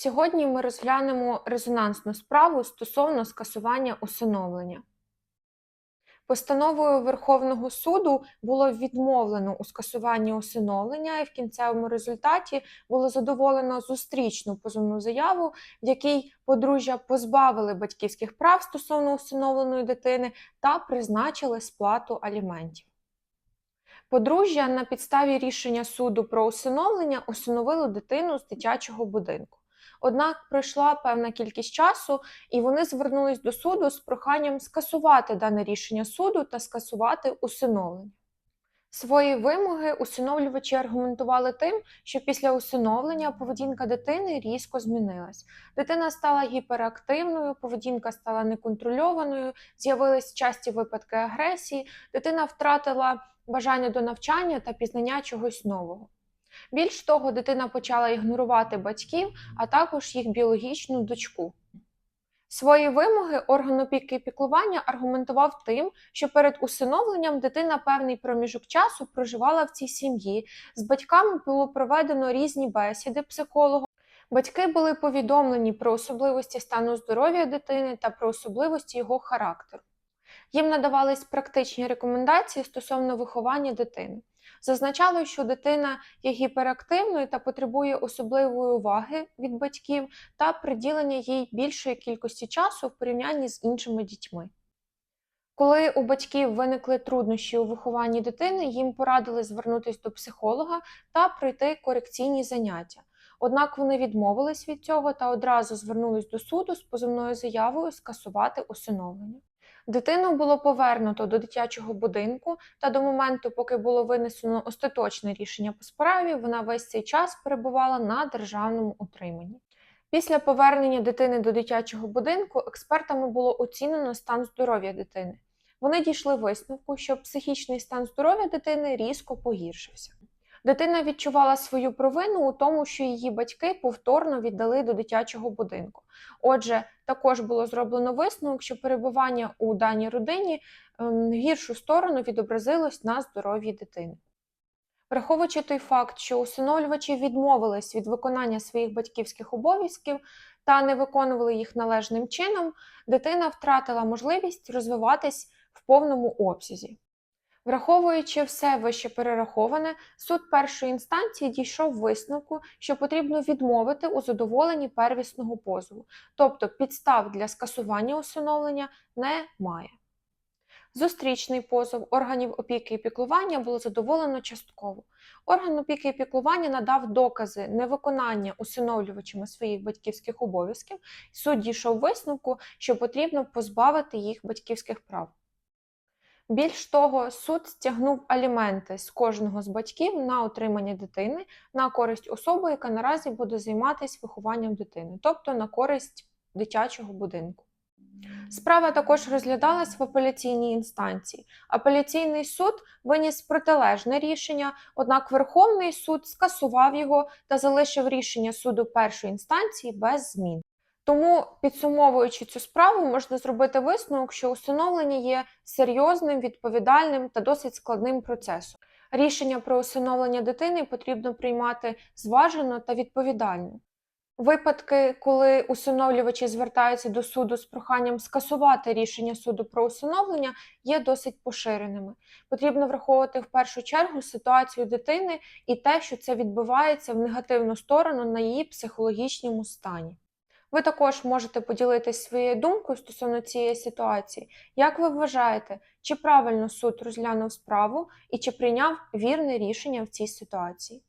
Сьогодні ми розглянемо резонансну справу стосовно скасування усиновлення. Постановою Верховного суду було відмовлено у скасуванні усиновлення, і в кінцевому результаті було задоволено зустрічну позовну заяву, в якій подружжя позбавили батьківських прав стосовно усиновленої дитини та призначили сплату аліментів. Подружжя на підставі рішення суду про усиновлення усиновило дитину з дитячого будинку. Однак пройшла певна кількість часу, і вони звернулись до суду з проханням скасувати дане рішення суду та скасувати усиновлення. Свої вимоги усиновлювачі аргументували тим, що після усиновлення поведінка дитини різко змінилась. Дитина стала гіперактивною, поведінка стала неконтрольованою, з'явились часті випадки агресії, дитина втратила бажання до навчання та пізнання чогось нового. Більш того, дитина почала ігнорувати батьків, а також їх біологічну дочку. Свої вимоги орган опіки і піклування аргументував тим, що перед усиновленням дитина певний проміжок часу проживала в цій сім'ї. З батьками було проведено різні бесіди психолога. Батьки були повідомлені про особливості стану здоров'я дитини та про особливості його характеру. Їм надавались практичні рекомендації стосовно виховання дитини. Зазначало, що дитина є гіперактивною та потребує особливої уваги від батьків та приділення їй більшої кількості часу в порівнянні з іншими дітьми. Коли у батьків виникли труднощі у вихованні дитини, їм порадили звернутися до психолога та пройти корекційні заняття. Однак вони відмовились від цього та одразу звернулись до суду з позовною заявою скасувати усиновлення. Дитину було повернуто до дитячого будинку, та до моменту, поки було винесено остаточне рішення по справі, вона весь цей час перебувала на державному утриманні. Після повернення дитини до дитячого будинку експертами було оцінено стан здоров'я дитини. Вони дійшли висновку, що психічний стан здоров'я дитини різко погіршився. Дитина відчувала свою провину у тому, що її батьки повторно віддали до дитячого будинку. Отже, також було зроблено висновок, що перебування у даній родині ем, гіршу сторону відобразилось на здоров'ї дитини. Враховуючи той факт, що усиновлювачі відмовились від виконання своїх батьківських обов'язків та не виконували їх належним чином, дитина втратила можливість розвиватись в повному обсязі. Враховуючи все вище перераховане, суд першої інстанції дійшов висновку, що потрібно відмовити у задоволенні первісного позову, тобто підстав для скасування усиновлення немає. Зустрічний позов органів опіки і піклування було задоволено частково. Орган опіки і піклування надав докази невиконання усиновлювачами своїх батьківських обов'язків, суд дійшов висновку, що потрібно позбавити їх батьківських прав. Більш того, суд стягнув аліменти з кожного з батьків на отримання дитини на користь особи, яка наразі буде займатися вихованням дитини, тобто на користь дитячого будинку. Справа також розглядалась в апеляційній інстанції. Апеляційний суд виніс протилежне рішення, однак Верховний суд скасував його та залишив рішення суду першої інстанції без змін. Тому, підсумовуючи цю справу, можна зробити висновок, що усиновлення є серйозним, відповідальним та досить складним процесом. Рішення про усиновлення дитини потрібно приймати зважено та відповідально. Випадки, коли усиновлювачі звертаються до суду з проханням скасувати рішення суду про усиновлення, є досить поширеними. Потрібно враховувати в першу чергу ситуацію дитини і те, що це відбувається в негативну сторону на її психологічному стані. Ви також можете поділитися своєю думкою стосовно цієї ситуації. Як ви вважаєте, чи правильно суд розглянув справу і чи прийняв вірне рішення в цій ситуації?